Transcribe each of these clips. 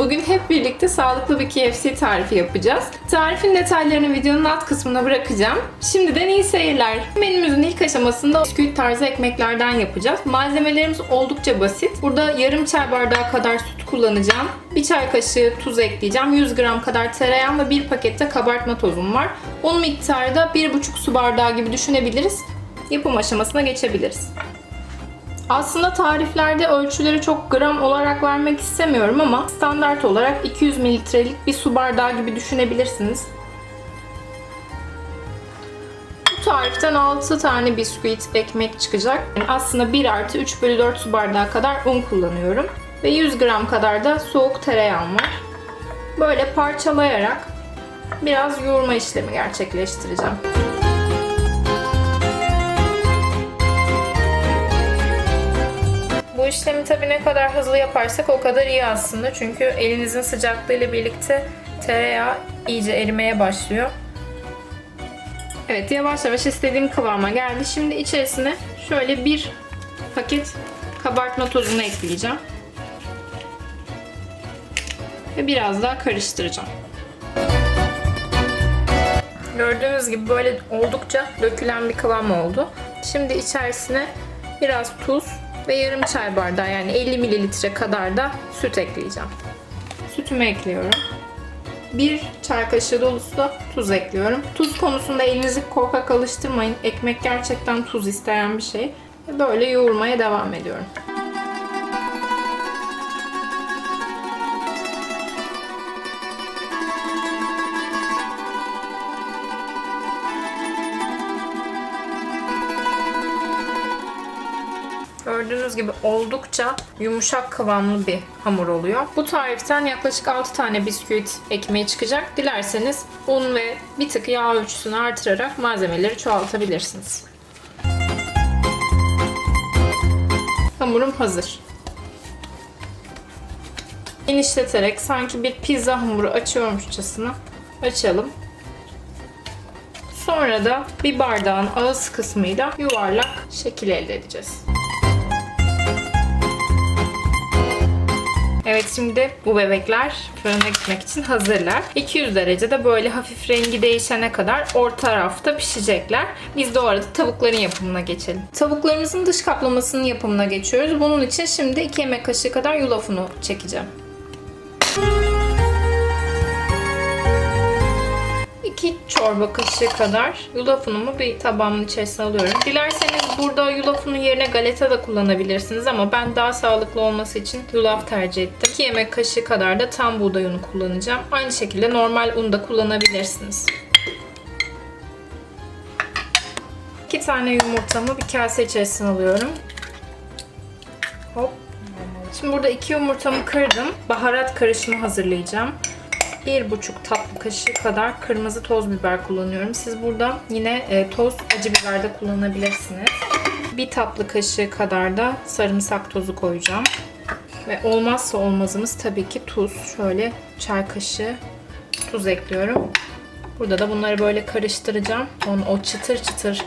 Bugün hep birlikte sağlıklı bir KFC tarifi yapacağız. Tarifin detaylarını videonun alt kısmına bırakacağım. Şimdiden iyi seyirler. Menümüzün ilk aşamasında bisküvit tarzı ekmeklerden yapacağız. Malzemelerimiz oldukça basit. Burada yarım çay bardağı kadar süt kullanacağım. Bir çay kaşığı tuz ekleyeceğim. 100 gram kadar tereyağım ve bir pakette kabartma tozum var. Un miktarı da 1,5 su bardağı gibi düşünebiliriz. Yapım aşamasına geçebiliriz. Aslında tariflerde ölçüleri çok gram olarak vermek istemiyorum ama standart olarak 200 mililitrelik bir su bardağı gibi düşünebilirsiniz. Bu tariften 6 tane bisküvit ekmek çıkacak. Yani aslında 1 artı 3 bölü 4 su bardağı kadar un kullanıyorum. Ve 100 gram kadar da soğuk tereyağım var. Böyle parçalayarak biraz yoğurma işlemi gerçekleştireceğim. İşlemi tabii ne kadar hızlı yaparsak o kadar iyi aslında. Çünkü elinizin sıcaklığıyla birlikte tereyağı iyice erimeye başlıyor. Evet yavaş yavaş istediğim kıvama geldi. Şimdi içerisine şöyle bir paket kabartma tozunu ekleyeceğim. Ve biraz daha karıştıracağım. Gördüğünüz gibi böyle oldukça dökülen bir kıvam oldu. Şimdi içerisine biraz tuz ve yarım çay bardağı yani 50 mililitre kadar da süt ekleyeceğim. Sütümü ekliyorum. Bir çay kaşığı dolusu da tuz ekliyorum. Tuz konusunda elinizi korkak alıştırmayın. Ekmek gerçekten tuz isteyen bir şey. Böyle yoğurmaya devam ediyorum. Gördüğünüz gibi oldukça yumuşak kıvamlı bir hamur oluyor. Bu tariften yaklaşık 6 tane bisküvit ekmeği çıkacak. Dilerseniz un ve bir tık yağ ölçüsünü artırarak malzemeleri çoğaltabilirsiniz. Hamurum hazır. Genişleterek sanki bir pizza hamuru açıyormuşçasına açalım. Sonra da bir bardağın ağız kısmıyla yuvarlak şekil elde edeceğiz. Evet şimdi bu bebekler fırına gitmek için hazırlar. 200 derecede böyle hafif rengi değişene kadar orta rafta pişecekler. Biz de o arada tavukların yapımına geçelim. Tavuklarımızın dış kaplamasının yapımına geçiyoruz. Bunun için şimdi 2 yemek kaşığı kadar yulaf çekeceğim. 2 çorba kaşığı kadar yulaf unumu bir tabağımın içerisine alıyorum. Dilerseniz burada yulaf unu yerine galeta da kullanabilirsiniz ama ben daha sağlıklı olması için yulaf tercih ettim. 2 yemek kaşığı kadar da tam buğday unu kullanacağım. Aynı şekilde normal un da kullanabilirsiniz. 2 tane yumurtamı bir kase içerisine alıyorum. Hop. Şimdi burada iki yumurtamı kırdım. Baharat karışımı hazırlayacağım. 1,5 tatlı kaşığı kadar kırmızı toz biber kullanıyorum. Siz burada yine e, toz acı biber de kullanabilirsiniz. Bir tatlı kaşığı kadar da sarımsak tozu koyacağım. Ve olmazsa olmazımız tabii ki tuz. Şöyle çay kaşığı tuz ekliyorum. Burada da bunları böyle karıştıracağım. Onun o çıtır çıtır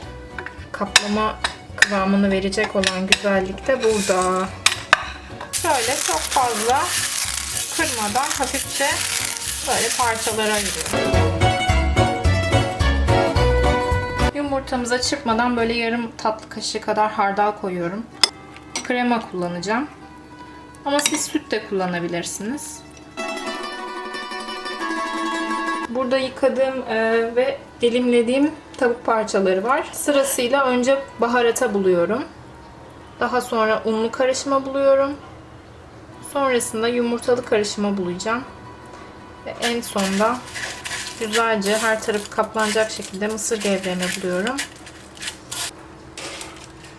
kaplama kıvamını verecek olan güzellik de burada. Şöyle çok fazla kırmadan hafifçe böyle parçalara ayırıyorum. Yumurtamıza çırpmadan böyle yarım tatlı kaşığı kadar hardal koyuyorum. Krema kullanacağım. Ama siz süt de kullanabilirsiniz. Burada yıkadığım e, ve dilimlediğim tavuk parçaları var. Sırasıyla önce baharata buluyorum. Daha sonra unlu karışıma buluyorum. Sonrasında yumurtalı karışıma bulacağım. Ve en sonda güzelce her tarafı kaplanacak şekilde mısır gevreğine buluyorum.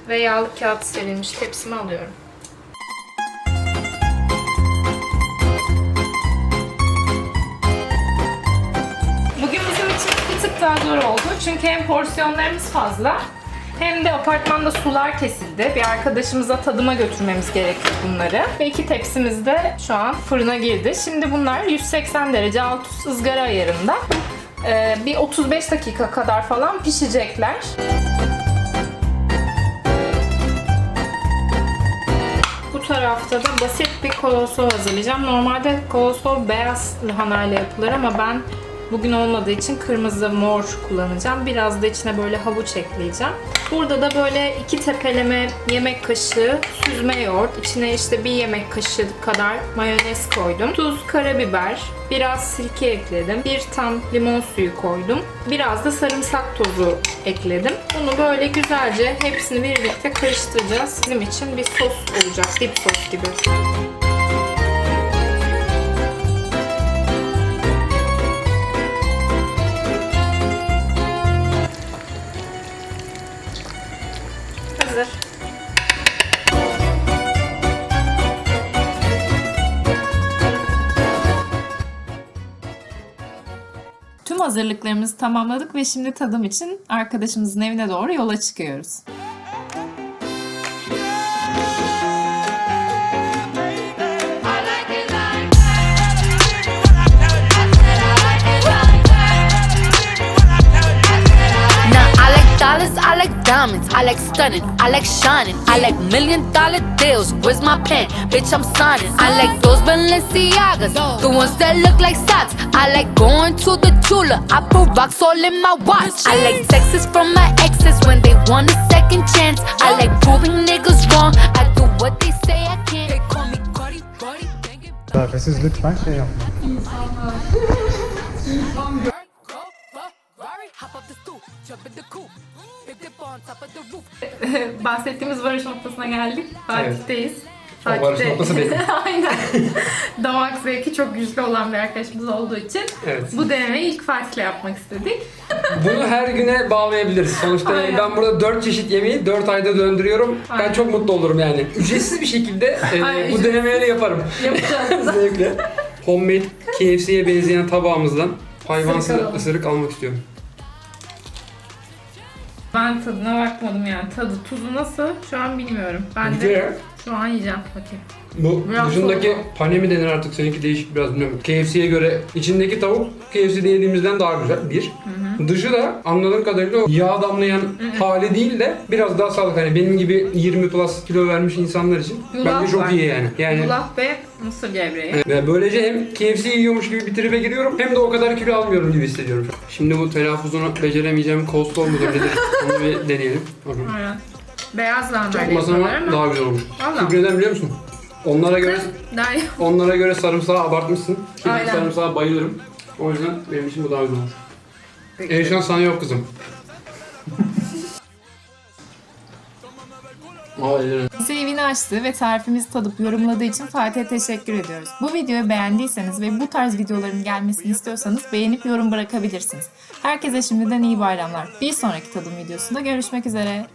Ve yağlı kağıt serilmiş tepsime alıyorum. Bugün bizim için bir tık daha zor oldu. Çünkü hem porsiyonlarımız fazla hem de apartmanda sular kesildi. Bir arkadaşımıza tadıma götürmemiz gerekti bunları. Ve iki tepsimiz de şu an fırına girdi. Şimdi bunlar 180 derece alt üst ızgara ayarında. Ee, bir 35 dakika kadar falan pişecekler. Tarafta da basit bir koloslov hazırlayacağım. Normalde koloslov beyaz lahanayla yapılır ama ben bugün olmadığı için kırmızı mor kullanacağım. Biraz da içine böyle havuç ekleyeceğim. Burada da böyle iki tepeleme yemek kaşığı süzme yoğurt. İçine işte bir yemek kaşığı kadar mayonez koydum. Tuz, karabiber, biraz sirke ekledim. Bir tam limon suyu koydum. Biraz da sarımsak tozu ekledim. Bunu böyle güzelce hepsini birlikte karıştıracağız. Bizim için bir sos olacak. Dip sos gibi. Hazırlıklarımızı tamamladık ve şimdi tadım için arkadaşımızın evine doğru yola çıkıyoruz. Diamonds, I like stunning, I like shining, I like million dollar deals. Where's my pen? Bitch, I'm signing. I like those Balenciagas, the ones that look like socks. I like going to the Tula, I put rocks all in my watch. I like texts from my exes when they want a second chance. I like proving niggas wrong. I do what they say I can't. They call me Cardi, Cardi, banging. Mesafesiz lütfen şey yapma. Bahsettiğimiz varış noktasına geldik. Fatih'teyiz. O varış noktası benim. Aynen. Damak zevki çok güçlü olan bir arkadaşımız olduğu için Evet. bu denemeyi ilk Fatih'le yapmak istedik. Bunu her güne bağlayabiliriz. Sonuçta Aynen. ben burada 4 çeşit yemeği 4 ayda döndürüyorum. Ben Aynen. çok mutlu olurum yani. Ücretsiz bir şekilde e, Aynen, bu ücretsiz. denemeleri yaparım. Yapacağız. Zevkle. Homemade KFC'ye benzeyen tabağımızdan hayvansı Isırık alalım. ısırık almak istiyorum. Ben tadına bakmadım yani. Tadı, tuzu nasıl şu an bilmiyorum. Ben de Güzel. şu an yiyeceğim. Bakayım. Bu Biraz dışındaki soğuk. pane mi denir artık seninki değişik biraz bilmiyorum. KFC'ye göre içindeki tavuk KFC'de yediğimizden daha güzel bir. Dışı da anladığım kadarıyla o yağ damlayan hali değil de biraz daha sağlıklı. Hani benim gibi 20 plus kilo vermiş insanlar için Yulaf bence çok var. iyi yani. Yani Yulaf ve mısır gevreği. ve böylece hem KFC yiyormuş gibi bir tribe giriyorum hem de o kadar kilo almıyorum gibi hissediyorum. Şimdi bu telaffuzunu beceremeyeceğim coleslaw mudur nedir? Onu bir deneyelim. Bakın. Aynen. Beyaz lahana Çakmasına yapıyorlar ama daha güzel olmuş. Valla. Çünkü neden biliyor musun? Onlara göre daha iyi. Onlara göre sarımsağı abartmışsın. Ki ben Aynen. sarımsağa bayılırım. O yüzden benim için bu daha güzel olmuş. Eyşan sana yok kızım. Hayır. Bize evini açtığı ve tarifimizi tadıp yorumladığı için Fatih'e teşekkür ediyoruz. Bu videoyu beğendiyseniz ve bu tarz videoların gelmesini istiyorsanız beğenip yorum bırakabilirsiniz. Herkese şimdiden iyi bayramlar. Bir sonraki tadım videosunda görüşmek üzere.